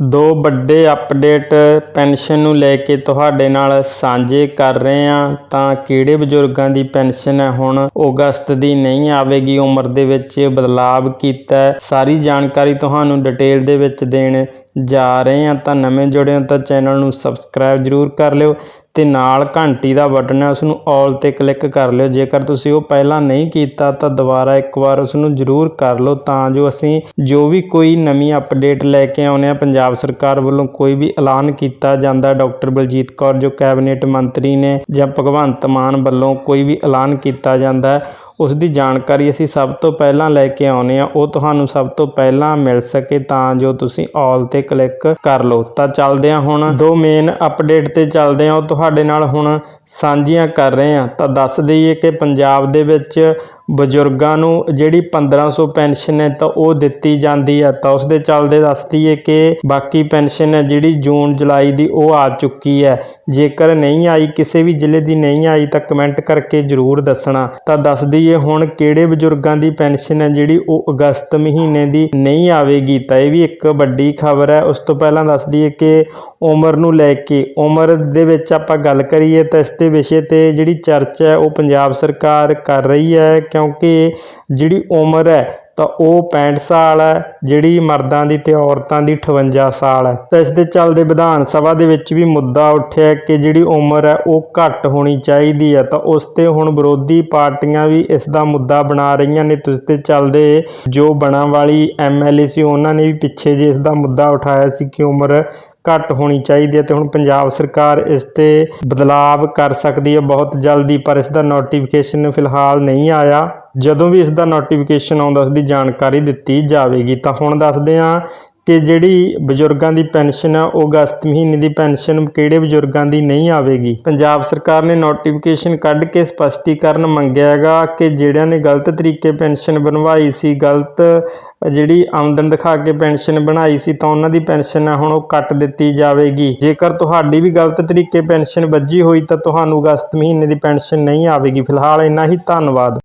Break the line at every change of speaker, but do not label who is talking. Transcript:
ਦੋ ਵੱਡੇ update pension ਨੂੰ ਲੈ ਕੇ ਤੁਹਾਡੇ ਨਾਲ ਸਾਂਝੇ ਕਰ ਰਹੇ ਹਾਂ। ਤਾਂ ਕਿਹੜੇ ਬਜ਼ੁਰਗਾਂ ਦੀ ਪੈਨਸ਼ਨ ਹੈ? ਹੁਣ ਅਗਸਤ ਦੀ ਨਹੀਂ ਆਵੇਗੀ ਉਮਰ ਦੇ ਵਿੱਚ। ਬਦਲਾਵ ਕੀਤਾ ਸਾਰੀ ਜਾਣਕਾਰੀ ਤੁਹਾਨੂੰ ਡਿਟੇਲ ਦੇ ਵਿੱਚ ਦੇਣ ਜਾ ਰਹੇ ਹਾਂ। ਤਾਂ ਨਵੇਂ ਜੁੜੇ ਹੋ ਤਾਂ ਚੈਨਲ ਨੂੰ ਸਬਸਕ੍ਰਾਈਬ ਜਰੂਰ ਕਰ ਲਿਓ। ਤੇ ਨਾਲ ਘੰਟੀ ਦਾ ਬਟਨ ਹੈ ਉਸ ਨੂੰ ਆਲ ਤੇ ਕਲਿੱਕ ਕਰ ਲਿਓ। ਜੇਕਰ ਤੁਸੀਂ ਉਹ ਪਹਿਲਾਂ ਨਹੀਂ ਕੀਤਾ, ਤਾਂ ਦੁਬਾਰਾ ਇੱਕ ਵਾਰ ਉਸ ਨੂੰ ਜਰੂਰ ਕਰ ਲਓ, ਤਾਂ ਜੋ ਅਸੀਂ ਜੋ ਵੀ ਕੋਈ ਨਵੀਂ ਅਪਡੇਟ ਲੈ ਕੇ ਆਉਨੇ ਆ ਪੰਜਾਬ ਸਰਕਾਰ ਵੱਲੋਂ ਕੋਈ ਵੀ ਐਲਾਨ ਕੀਤਾ ਜਾਂਦਾ, ਡਾਕਟਰ ਬਲਜੀਤ ਕੌਰ, ਜੋ ਕੈਬਨਿਟ ਮੰਤਰੀ ਨੇ ਜਾਂ ਭਗਵੰਤ ਮਾਨ ਵੱਲੋਂ ਕੋਈ ਵੀ ਐਲਾਨ ਕੀਤਾ ਜਾਂਦਾ ਉਸ ਦੀ ਜਾਣਕਾਰੀ ਅਸੀਂ ਸਭ ਤੋਂ ਪਹਿਲਾਂ ਲੈ ਕੇ ਆਉਂਦੇ ਹਾਂ, ਉਹ ਤੁਹਾਨੂੰ ਸਭ ਤੋਂ ਪਹਿਲਾਂ ਮਿਲ ਸਕੇ ਤਾਂ ਜੋ ਤੁਸੀਂ ਆਲ ਤੇ ਕਲਿੱਕ ਕਰ ਲਓ। ਤਾਂ ਚੱਲਦੇ ਹਾਂ ਹੁਣ, ਦੋ ਮੇਨ ਅਪਡੇਟ ਤੇ ਚੱਲਦੇ ਹਾਂ, ਉਹ ਤੁਹਾਡੇ ਨਾਲ ਹੁਣ ਸਾਂਝੀਆਂ ਕਰ ਰਹੇ ਹਾਂ। ਤਾਂ ਦੱਸ ਦਈਏ ਕਿ ਪੰਜਾਬ ਦੇ ਵਿੱਚ ਬਜ਼ੁਰਗਾਂ ਨੂੰ ਜਿਹੜੀ 1500 ਪੈਨਸ਼ਨ ਹੈ ਤਾਂ ਉਹ ਦਿੱਤੀ ਜਾਂਦੀ ਹੈ। ਤਾਂ ਉਸ ਦੇ ਚੱਲਦੇ ਦੱਸ ਦਈਏ ਕਿ ਬਾਕੀ ਪੈਨਸ਼ਨ ਹੈ ਜਿਹੜੀ ਜੂਨ, ਜੁਲਾਈ ਦੀ ਉਹ ਆ ਚੁੱਕੀ ਹੈ। ਜੇਕਰ ਨਹੀਂ ਆਈ, ਕਿਸੇ ਵੀ ਜ਼ਿਲ੍ਹੇ ਦੀ ਨਹੀਂ ਆਈ ਤਾਂ ਕਮੈਂਟ ਕਰਕੇ ਜਰੂਰ ਦੱਸਣਾ। ਤਾਂ ਦੱਸ ਦਈਏ ਹੁਣ ਕਿਹੜੇ ਬਜ਼ੁਰਗਾਂ ਦੀ ਪੈਨਸ਼ਨ ਹੈ ਜਿਹੜੀ ਉਹ ਅਗਸਤ ਮਹੀਨੇ ਦੀ ਨਹੀਂ ਆਵੇਗੀ। ਤਾਂ ਇਹ ਵੀ ਇੱਕ ਵੱਡੀ ਖਬਰ ਹੈ। ਉਸ ਤੋਂ ਪਹਿਲਾਂ ਦੱਸ ਦਈਏ ਕਿ ਉਮਰ ਨੂੰ ਲੈ ਕੇ। ਉਮਰ ਦੇ ਵਿੱਚ ਆਪਾਂ ਗੱਲ ਕਰੀਏ ਤਾਂ ਇਸ ਦੇ ਵਿਸ਼ੇ ਤੇ ਜਿਹੜੀ ਚਰਚਾ ਹੈ, ਉਹ ਪੰਜਾਬ ਸਰਕਾਰ ਕਰ ਰਹੀ ਹੈ ਕਿਉਂਕਿ ਜਿਹੜੀ ਉਮਰ ਹੈ, ਤਾਂ ਉਹ 65 ਸਾਲ ਹੈ, ਜਿਹੜੀ ਮਰਦਾਂ ਦੀ ਤੇ ਔਰਤਾਂ ਦੀ 58 ਸਾਲ ਹੈ। ਤਾਂ ਇਸ ਦੇ ਚੱਲਦੇ ਵਿਧਾਨ ਸਭਾ ਦੇ ਵਿੱਚ ਵੀ ਮੁੱਦਾ ਉੱਠਿਆ ਕਿ ਜਿਹੜੀ ਉਮਰ ਹੈ, ਉਹ ਘੱਟ ਹੋਣੀ ਚਾਹੀਦੀ ਹੈ। ਤਾਂ ਉਸ ਤੇ ਹੁਣ ਵਿਰੋਧੀ ਪਾਰਟੀਆਂ ਵੀ ਇਸ ਦਾ ਮੁੱਦਾ ਬਣਾ ਰਹੀਆਂ ਨੇ। ਤੇ ਉਸ ਤੇ ਚੱਲਦੇ ਜੋ ਬਣਾ ਵਾਲੀ ਐਮਐਲਏ ਸੀ, ਉਹਨਾਂ ਨੇ ਵੀ ਪਿੱਛੇ ਜੇ ਇਸ ਦਾ ਮੁੱਦਾ ਉਠਾਇਆ ਸੀ ਕਿ ਉਮਰ ਘੱਟ ਹੋਣੀ ਚਾਹੀਦੀ ਹੈ ਤੇ ਹੁਣ ਪੰਜਾਬ ਸਰਕਾਰ ਇਸ ਤੇ ਬਦਲਾਵ ਕਰ ਸਕਦੀ ਹੈ। ਬਹੁਤ ਜਲਦੀ, ਪਰ ਇਸ ਦਾ ਨੋਟੀਫਿਕੇਸ਼ਨ ਫਿਲਹਾਲ ਨਹੀਂ ਆਇਆ। ਜਦੋਂ ਵੀ ਇਸ ਦਾ ਨੋਟੀਫਿਕੇਸ਼ਨ ਆਉਂਦਾ ਉਸ ਦੀ ਜਾਣਕਾਰੀ ਦਿੱਤੀ ਜਾਵੇਗੀ। ਤਾਂ ਹੁਣ ਦੱਸਦੇ ਹਾਂ ਕਿ ਜਿਹੜੀ ਬਜ਼ੁਰਗਾਂ ਦੀ ਪੈਨਸ਼ਨ ਆ, ਉਹ ਅਗਸਤ ਮਹੀਨੇ ਦੀ ਪੈਨਸ਼ਨ ਕਿਹੜੇ ਬਜ਼ੁਰਗਾਂ ਦੀ ਨਹੀਂ ਆਵੇਗੀ? ਪੰਜਾਬ ਸਰਕਾਰ ਨੇ ਨੋਟੀਫਿਕੇਸ਼ਨ ਕੱਢ ਕੇ ਸਪਸ਼ਟੀਕਰਨ ਮੰਗਿਆ ਹੈਗਾ ਕਿ ਜਿਹੜਿਆਂ ਨੇ ਗਲਤ ਤਰੀਕੇ ਪੈਨਸ਼ਨ ਬਣਵਾਈ ਸੀ, ਗਲਤ ਜਿਹੜੀ ਆਮਦਨ ਦਿਖਾ ਕੇ ਪੈਨਸ਼ਨ ਬਣਾਈ ਸੀ, ਤਾਂ ਉਹਨਾਂ ਦੀ ਪੈਨਸ਼ਨ ਹੈ ਹੁਣ ਉਹ ਕੱਟ ਦਿੱਤੀ ਜਾਵੇਗੀ। ਜੇਕਰ ਤੁਹਾਡੀ ਵੀ ਗਲਤ ਤਰੀਕੇ ਪੈਨਸ਼ਨ ਵੱਜੀ ਹੋਈ, ਤਾਂ ਤੁਹਾਨੂੰ ਅਗਸਤ ਮਹੀਨੇ ਦੀ ਪੈਨਸ਼ਨ ਨਹੀਂ ਆਵੇਗੀ। ਫਿਲਹਾਲ ਇੰਨਾ ਹੀ, ਧੰਨਵਾਦ।